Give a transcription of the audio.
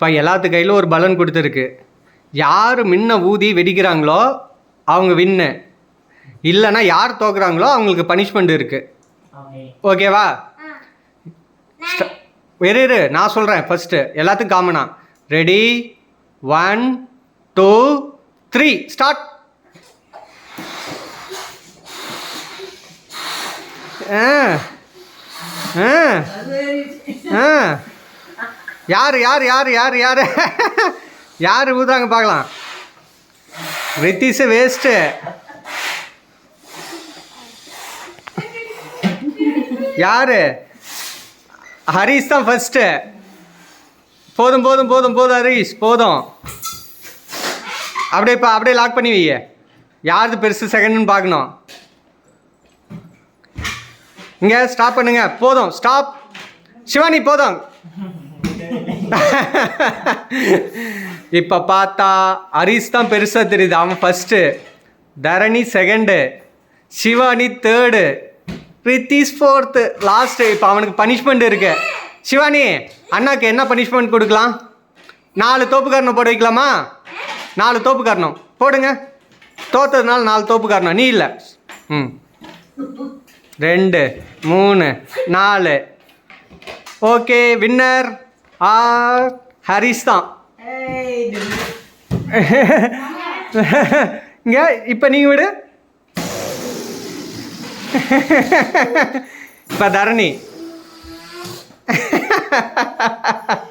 இப்போ எல்லாத்து கையிலும் ஒரு பலன் கொடுத்துருக்கு. யார் முன்ன ஊதி வெடிக்கிறாங்களோ அவங்க வின்னு. இல்லைன்னா யார் தோக்குறாங்களோ அவங்களுக்கு பனிஷ்மெண்ட் இருக்குது ஓகேவா? ஸ்ட- இரு இரு நான் சொல்கிறேன் ஃபஸ்ட்டு எல்லாத்துக்கும் காமனா ready one two three start ஆ. ஆ. ஆ. யார் யார் யார் யார் யார்? யார் ஊதுறாங்க பார்க்கலாம். ரித்திஷ் வேஸ்ட்டு யார்? ஹரிஷ் தான் ஃபஸ்ட்டு போதும் போதும் போதும் போதும் ஹரிஷ் போதும். அப்படியே இப்போ அப்படியே லாக் பண்ணி வைய. யாருது பெருசு செகண்ட்னு பார்க்கணும். இங்கே ஸ்டாப் பண்ணுங்க. போதும் ஸ்டாப் சிவானி போதும். இப்போ பார்த்தா ஹரிஸ் தான் பெருசாக தெரியுது. அவன் first Dharani second Shivani third Rithish fourth last இப்போ அவனுக்கு பனிஷ்மெண்ட் இருக்கு. சிவானி அண்ணாக்கு என்ன பனிஷ்மெண்ட் கொடுக்கலாம்? நாலு தோப்புக்காரணம் போட வைக்கலாமா? நாலு தோப்புக்காரணம் போடுங்க. தோத்ததுனால நாலு தோப்புக்காரணம் நீ இல்லை. ம். ரெண்டு மூணு நாலு. ஓகே வின்னர் ஆ ஹரிஷ் தான். இங்கே இப்போ நீங்கள் விடு. இப்போ தரணி.